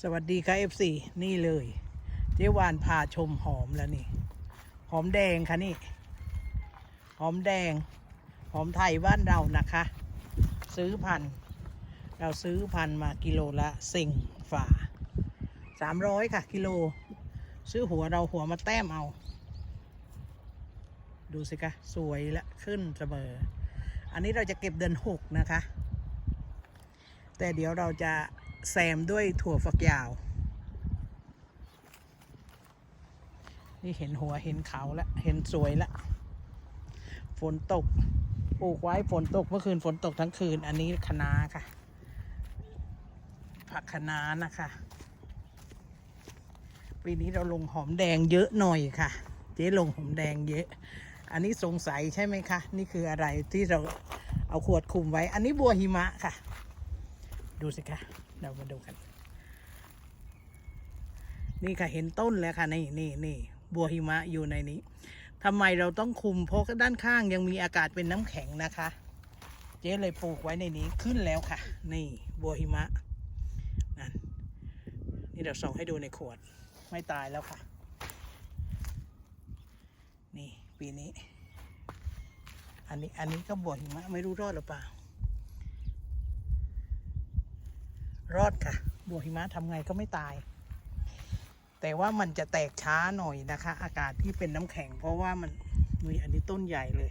สวัสดีค่ะ FC นี่เลย เจ๊วานพาชมหอมแล้วนี่ หอมแดงค่ะนี่ หอมแดง หอมไทยบ้านเรานะคะ ซื้อพัน เราซื้อพันมากิโลละสิ่งฝ่าสามร้อยค่ะ กิโล ซื้อหัวเราหัวมาแต้มเอา ดูสิคะสวยและขึ้นเสมอ อันนี้เราจะเก็บเดือนหกนะคะ แต่เดี๋ยวเราจะ แซมด้วยถั่วฝักยาว นี่เห็นหัวเห็นเขาแล้ว เห็นสวยแล้ว ฝนตก ปลูกไว้ฝนตกเมื่อคืนฝนตกทั้งคืน อันนี้คะน้าค่ะ ผักคะน้านะคะ ปีนี้เราลงหอมแดงเยอะหน่อยค่ะ เจ๊ลงหอมแดงเยอะ อันนี้สงสัยใช่ไหมคะ นี่คืออะไรที่เราเอาขวดคุมไว้ อันนี้บัวหิมะค่ะ ดูสิคะ เรามาดูกัน นี่ค่ะเห็นต้นแล้วค่ะนี่นี่นี่บัวหิมะอยู่ในนี้ทำไมเราต้องคุมเพราะด้านข้างยังมีอากาศเป็นน้ำแข็งนะคะ เจ๊เลยปลูกไว้ในนี้ขึ้นแล้วค่ะ นี่บัวหิมะนั่นนี่เราส่องให้ดูในขวดไม่ตายแล้วค่ะ นี่ปีนี้ อันนี้อันนี้ก็บัวหิมะไม่รู้รอดหรือเปล่า รอดค่ะ บัวหิมะทำไงก็ไม่ตาย แต่ว่ามันจะแตกช้าหน่อยนะคะ อากาศที่เป็นน้ำแข็ง เพราะว่ามันมีอันนี้ต้นใหญ่เลย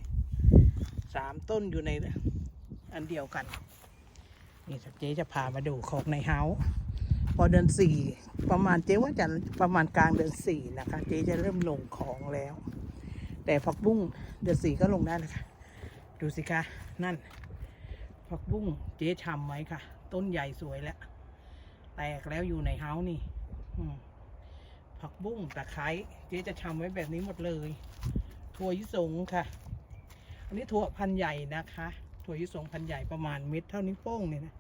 สามต้นอยู่ในอันเดียวกันนี่เจ๊จะพามาดูของในเฮาส์พอเดือนสี่ประมาณเจ๊ว่าจะประมาณกลางเดือนสี่นะคะ เจ๊จะเริ่มลงของแล้ว แต่ผักบุ้งเดือนสี่ก็ลงได้นะคะดูสิคะนั่นผักบุ้งเจ๊ทำไว้ค่ะ ต้นใหญ่สวยแล้ว แตกแล้วอยู่ในเฮาส์นี่ผักบุ้งตะไคร้เจ๊จะทำไว้แบบนี้หมดเลย ถั่วยิสงค่ะ อันนี้ถั่วพันใหญ่นะคะ ถั่วยิสงพันใหญ่ประมาณเม็ดเท่านิ้วโป้งเนี่ยนะ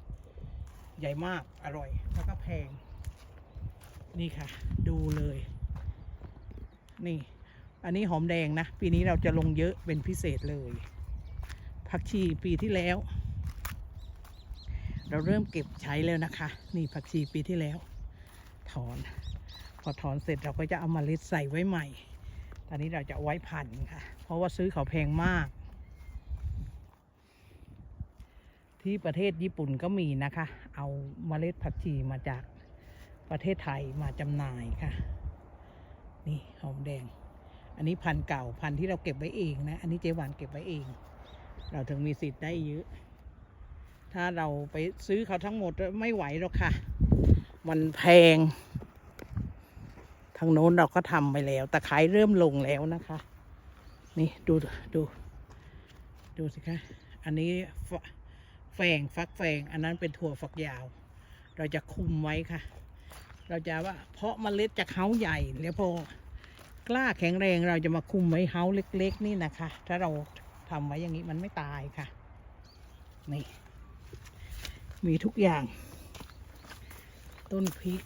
ใหญ่มากอร่อยแล้วก็แพง นี่ค่ะ ดูเลย นี่ อันนี้หอมแดงนะ ปีนี้เราจะลงเยอะเป็นพิเศษเลยผักชีปีที่แล้ว เราเริ่มเก็บใช้แล้วนะคะ นี่ผักชีปีที่แล้ว ถอน พอถอนเสร็จเราก็จะเอามาเล็ดใส่ไว้ใหม่ ตอนนี้เราจะไว้พันค่ะ เพราะว่าซื้อเขาแพงมาก ที่ประเทศญี่ปุ่นก็มีนะคะ เอาเมล็ดผักชีมาจากประเทศไทยมาจำหน่ายค่ะ นี่หอมแดง อันนี้พันเก่าพันที่เราเก็บไว้เองนะ อันนี้เจ๊หวานเก็บไว้เอง เราถึงมีสิทธิ์ได้เยอะ ถ้าเราไปซื้อเขาทั้งหมดไม่ไหวหรอกค่ะ มันแพง ทางโน้นเราก็ทำไปแล้วตะไคร้เริ่มลงแล้วนะคะ นี่ดูดู ดูสิคะอันนี้แฝงฟักแฝงอันนั้นเป็นถั่วฝักยาว เราจะคุมไว้ค่ะ เราจะว่าเพาะเมล็ดจากเฮาใหญ่แล้วพอกล้าแข็งแรงเราจะมาคุมไว้เฮาเล็ก ๆ นี่นะคะ ถ้าเราทำไว้อย่างนี้มันไม่ตายค่ะ นี่ มีทุกอย่าง ต้นพริก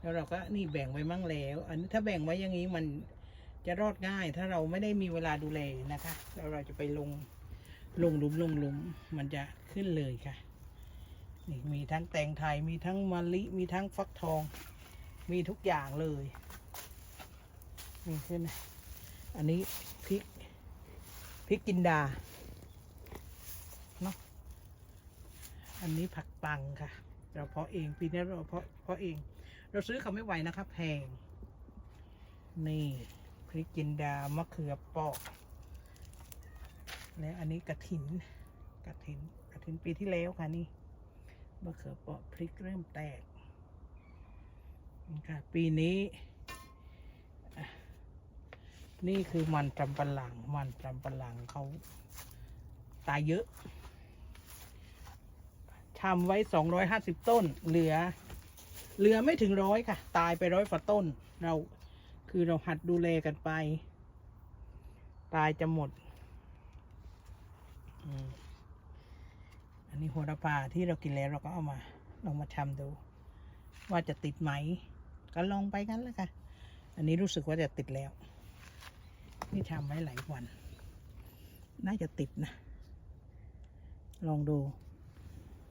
แล้วเราก็นี่แบ่งไว้มั่งแล้ว อันนี้ถ้าแบ่งไว้อย่างนี้มันจะรอดง่าย ถ้าเราไม่ได้มีเวลาดูแลนะคะแล้วเราจะไปลงลงหลุมลงหลุมมันจะขึ้นเลยค่ะนี่มีทั้งแตงไทยมีทั้งมะลิมีทั้งฟักทอง มีทุกอย่างเลยนี่ขึ้นอันนี้พริกพริกกินดา อันนี้ผักปังค่ะ เราเพาะเองปีนี้เราเพาะเพาะเอง เราซื้อเขาไม่ไหวนะครับแพง นี่พริกจินดามะเขือเปอก แล้วอันนี้กระถินกระถินกระถินปีที่แล้วค่ะนี่มะเขือเปอกพริกเริ่มแตกนี่ค่ะปีนี้นี่คือมันจำปะหลัง มันจำปะหลังเขาตายเยอะ ทำไว้สองร้อยห้าสิบต้น เหลือ เหลือไม่ถึงร้อยค่ะ ตายไปร้อยฝ่าต้น เราคือเราหัดดูแลกันไป ตายจะหมด อันนี้โหระพาที่เรากินแล้วเราก็เอามาลองมาทำดู ว่าจะติดไหม ก็ลองไปกันแล้วค่ะ อันนี้รู้สึกว่าจะติดแล้ว นี่ทำไว้หลายวัน น่าจะติดนะ ลองดู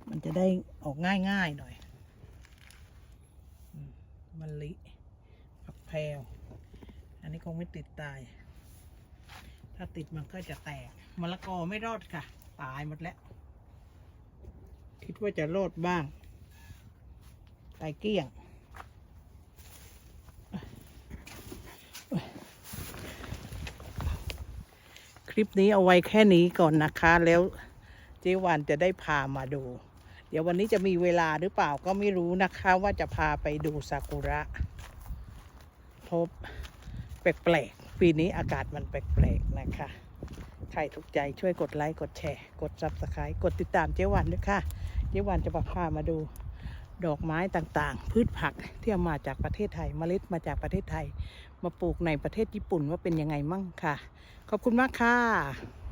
มันจะได้ออกง่ายๆหน่อยมะลิผักแพรวอันนี้คงไม่ติดตาย ถ้าติดมันก็จะแตกมะละกอไม่รอดค่ะ ตายหมดแล้ว คิดว่าจะรอดบ้างตายเกลี้ยงคลิปนี้เอาไว้แค่นี้ก่อนนะคะแล้วเจ๊วันจะได้พามาดู ดี๋ยววันนี้จะมีเวลาหรือเปล่าก็ไม่รู้นะคะว่าจะพาไปดูซากุระ พบแปลกๆ ปีนี้อากาศมันแปลกๆ นะคะ ใครถูกใจช่วยกดไลค์กดแชร์ กด subscribe กดติดตามเจ๊วันด้วยค่ะ เจ๊วันจะพาพามาดูดอกไม้ต่างๆ พืชผักที่เอามาจากประเทศไทยเมล็ดมาจากประเทศไทย มาปลูกในประเทศญี่ปุ่นว่าเป็นยังไงมั่งค่ะ ขอบคุณมากค่ะ